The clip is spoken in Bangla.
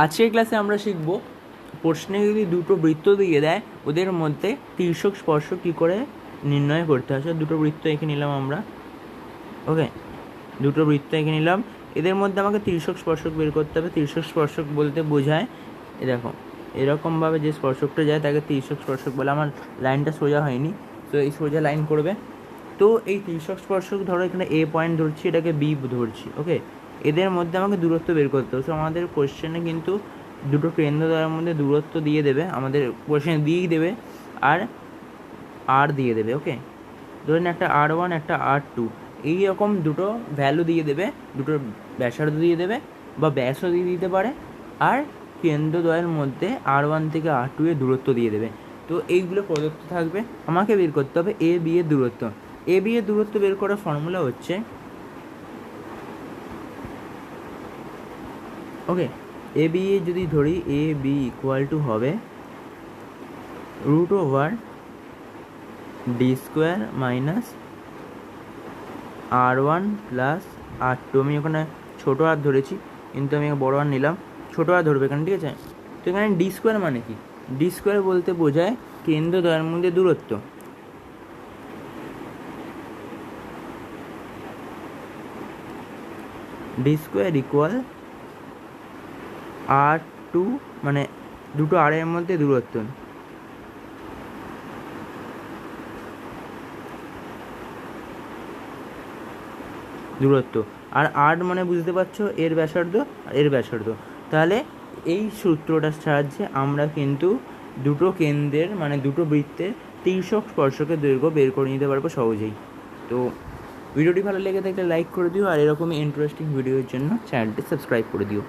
আজকের ক্লাসে আমরা শিখব, প্রশ্নে যদি দুটো বৃত্ত দিয়ে দেয়, ওদের মধ্যে তীর্ষক স্পর্শ কী করে নির্ণয় করতে হয়? দুটো বৃত্ত এঁকে নিলাম আমরা। ওকে দুটো বৃত্ত এঁকে নিলাম। এদের মধ্যে আমাকে তীর্ষক স্পর্শক বের করতে হবে। তির্যক স্পর্শক বলতে বোঝায় এ দেখো, এরকমভাবে যে স্পর্শকটা যায়, তাকে তির্যক স্পর্শক বলে। আমার লাইনটা সোজা হয়নি, তো এই সোজা লাইন করবে। তো এই তির্যক স্পর্শক, ধরো এখানে এ পয়েন্ট ধরছি, এটাকে বি ধরছি ওকে এদের মধ্যে আমাকে দূরত্ব বের করতে হবে। তো আমাদের কোশ্চেনে কিন্তু দুটো কেন্দ্র দ্বারার মধ্যে দূরত্ব দিয়ে দেবে। আমাদের কোশ্চেনে দিয়েই দেবে আর আর দিয়ে দেবে ওকে ধরেন একটা আর ওয়ান একটা আর টু এই রকম দুটো ভ্যালু দিয়ে দেবে, দুটো ব্যাসার্ধ দিয়ে দেবে বা ব্যাসও দিয়ে দিতে পারে আর কেন্দ্রদ্বয়ের মধ্যে আর ওয়ান থেকে আর টু এর দূরত্ব দিয়ে দেবে। তো এইগুলো প্রদত্ত থাকবে। আমাকে বের করতে হবে এ বি এর দূরত্ব। এ বি এর দূরত্ব বের করার ফর্মুলা হচ্ছে ওকে এ বি যদি ধরি এ বি ইকুয়াল টু হবে root over D square minus R one plus R two আমি ওখানে ছোটো আর ধরেছি, কিন্তু আমি বড় আর নিলাম। ছোটো আর ধরবে এখানে, ঠিক আছে? তো এখানে ডি স্কোয়ার মানে কি? ডি স্কোয়ার বলতে বোঝায় কেন্দ্র দ্বয়ের মধ্যে দূরত্ব। D square equal R two মানে দুটো আরের মধ্যে দূরত্ব। দূরত্ব। আর আট মানে বুঝতে পারছ, এর ব্যাসার্ধ আর এর ব্যাসার্ধ। তাহলে এই সূত্রটার সাহায্যে আমরা কিন্তু দুটো কেন্দ্রের মানে দুটো বৃত্তের তির্যক স্পর্শকের দৈর্ঘ্য বের করে নিতে পারব সহজেই। তো ভিডিওটি ভালো লেগে থাকলে লাইক করে দিও, আর এরকমই ইন্টারেস্টিং ভিডিওর জন্য চ্যানেলটি সাবস্ক্রাইব করে দিও।